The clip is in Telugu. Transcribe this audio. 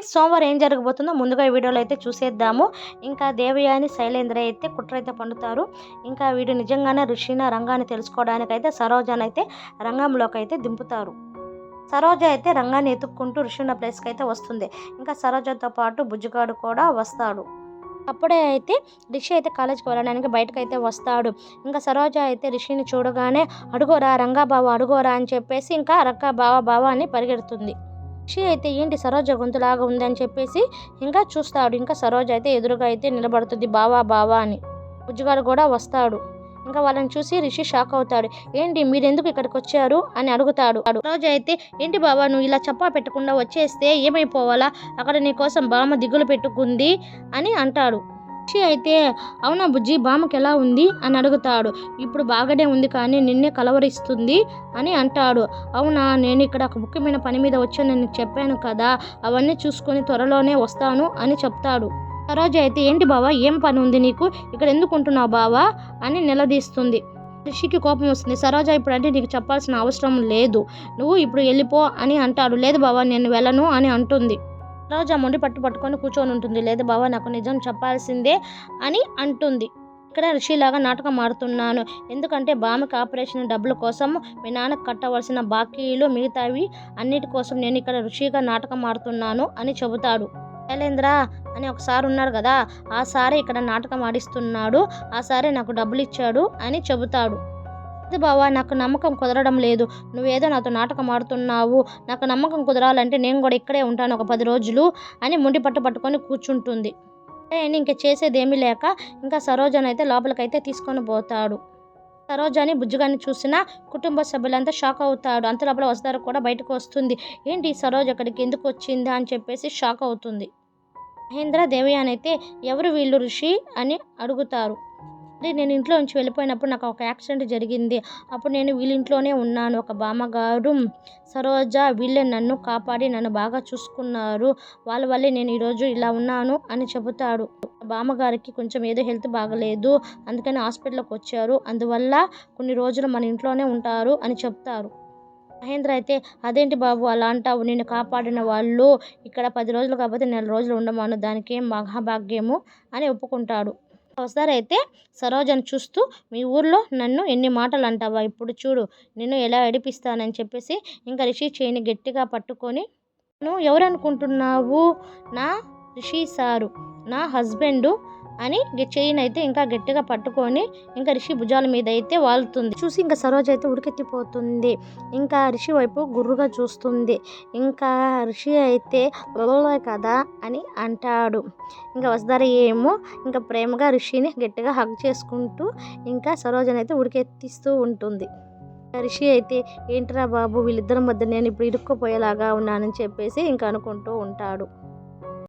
ఫ్రెండ్స్ సోమవారం ఏం జరగబోతుందో ముందుగా ఈ వీడియోలో అయితే చూసేద్దాము. ఇంకా దేవయాని శైలేంద్ర అయితే కుట్ర అయితే పండుతారు. ఇంకా వీడు నిజంగానే ఋషిన రంగాన్ని తెలుసుకోవడానికి అయితే అయితే రంగంలోకి అయితే దింపుతారు. సరోజ అయితే రంగాన్ని ఎత్తుక్కుంటూ రుషిన ప్లేస్కి అయితే వస్తుంది. ఇంకా సరోజతో పాటు బుజ్జిగాడు కూడా వస్తాడు. అప్పుడే అయితే రిషి అయితే కాలేజ్కి వెళ్ళడానికి బయటకు అయితే వస్తాడు. ఇంకా సరోజ అయితే రిషిని చూడగానే అడుగోరా రంగా బావ అడుగోరా అని చెప్పేసి ఇంకా రక్క బావ బావ అని పరిగెడుతుంది. రిషి అయితే ఏంటి సరోజ గొంతులాగా ఉంది అని చెప్పేసి ఇంకా చూస్తాడు. ఇంకా సరోజ అయితే ఎదురుగా అయితే నిలబడుతుంది. బావా బావా అని. బుజ్జిగాడు కూడా వస్తాడు. ఇంకా వాళ్ళని చూసి రిషి షాక్ అవుతాడు. ఏంటి మీరు ఎందుకు ఇక్కడికి వచ్చారు అని అడుగుతాడు. రోజు అయితే ఏంటి బావా నువ్వు ఇలా చప్పా పెట్టకుండా వచ్చేస్తే ఏమైపోవాలా? అక్కడ నీ కోసం బామ్మ దిగులు పెట్టుకుంది అని అంటాడు. రిషి అయితే అవునా బుజ్జి బామ్మకి ఎలా ఉంది? అని అడుగుతాడు. ఇప్పుడు బాగానే ఉంది కానీ నిన్నే కలవరిస్తుంది అని అంటాడు. అవునా నేను ఇక్కడ ఒక ముఖ్యమైన పని మీద వచ్చాను నేను చెప్పాను కదా అవన్నీ చూసుకొని త్వరలోనే వస్తాను అని చెప్తాడు. సరోజ అయితే ఏంటి బావా ఏం పని ఉంది నీకు? ఇక్కడ ఎందుకు ఉంటున్నావు బావా? అని నిలదీస్తుంది. రిషికి కోపం వస్తుంది. సరోజ ఇప్పుడు అంటే నీకు చెప్పాల్సిన అవసరం లేదు. నువ్వు ఇప్పుడు వెళ్ళిపో అని అంటాడు. లేదు బావా నేను వెళ్ళను అని అంటుంది. రోజా మొండి పట్టు పట్టుకొని కూర్చొని ఉంటుంది. లేదు బావా నాకు నిజం చెప్పాల్సిందే అని అంటుంది. ఇక్కడ రిషిలాగా నాటకం ఆడుతున్నాను. ఎందుకంటే బామకి ఆపరేషన్ డబ్బుల కోసం మీ నాన్నకు కట్టవలసిన బాకీలు మిగతావి అన్నిటి కోసం నేను ఇక్కడ ఋషిగా నాటకం ఆడుతున్నాను అని చెబుతాడు. శైలేంద్ర అని ఒక సార్ ఉన్నారు కదా ఆ సారే ఇక్కడ నాటకం ఆడిస్తున్నాడు. ఆ సారే నాకు డబ్బులు ఇచ్చాడు అని చెబుతాడు. అది బావా నాకు నమ్మకం కుదరడం లేదు. నువ్వేదో నాతో నాటకం ఆడుతున్నావు. నాకు నమ్మకం కుదరాలంటే నేను కూడా ఇక్కడే ఉంటాను ఒక పది రోజులు అని ముండి పట్టు పట్టుకొని కూర్చుంటుంది. ఆయన ఇంకా చేసేదేమీ లేక ఇంకా సరోజను అయితే లోపలికైతే తీసుకొని పోతాడు. సరోజని బుజ్జిగాన్ని చూసిన కుటుంబ సభ్యులంతా షాక్ అవుతాడు అంత లోపల వస్తారు కూడా బయటకు వస్తుంది. ఏంటి ఈ సరోజ్ అక్కడికి ఎందుకు వచ్చిందా అని చెప్పేసి షాక్ అవుతుంది. మహేంద్ర దేవయాని అయితే ఎవరు వీళ్ళు ఋషి అని అడుగుతారు. అంటే నేను ఇంట్లో నుంచి వెళ్ళిపోయినప్పుడు నాకు ఒక యాక్సిడెంట్ జరిగింది. అప్పుడు నేను వీళ్ళింట్లోనే ఉన్నాను. ఒక బామ్మగారు సరోజ వీళ్ళే నన్ను కాపాడి నన్ను బాగా చూసుకున్నారు. వాళ్ళ వల్లే నేను ఈరోజు ఇలా ఉన్నాను అని చెబుతాడు. బామ్మగారికి కొంచెం ఏదో హెల్త్ బాగలేదు. అందుకని హాస్పిటల్కి వచ్చారు. అందువల్ల కొన్ని రోజులు మన ఇంట్లోనే ఉంటారు అని చెప్తారు. మహేంద్ర అయితే అదేంటి బాబు అలా అంటావు? నేను కాపాడిన వాళ్ళు ఇక్కడ పది రోజులు కాకపోతే నెల రోజులు ఉండమాను. దానికి మహాభాగ్యము? అని ఒప్పుకుంటాడు. ఒకసారి అయితే సరోజను చూస్తూ మీ ఊర్లో నన్ను ఎన్ని మాటలు అంటావా ఇప్పుడు చూడు నిన్ను ఎలా ఏడిపిస్తానని చెప్పేసి ఇంకా రిషి చేయిని గట్టిగా పట్టుకొని నువ్వు ఎవరనుకుంటున్నావు? నా రిషి సారు నా హస్బెండు అని చేయిని అయితే ఇంకా గట్టిగా పట్టుకొని ఇంకా రిషి భుజాల మీద అయితే వాలుతుంది చూసి ఇంకా సరోజ అయితే ఉడికెత్తిపోతుంది. ఇంకా రిషి వైపు గుర్రుగా చూస్తుంది. ఇంకా రిషి అయితే "లొలొలొ కదా అని అంటాడు. ఇంకా వసుధార ఏమో ఇంకా ప్రేమగా రిషిని గట్టిగా హగ్ చేసుకుంటూ ఇంకా సరోజని అయితే ఉడికెత్తిస్తూ ఉంటుంది. రిషి అయితే ఏంట్రా బాబు వీళ్ళిద్దరి మధ్య నేను ఇప్పుడు ఇరుక్కుపోయేలాగా ఉన్నానని చెప్పేసి ఇంకా అనుకుంటూ ఉంటాడు.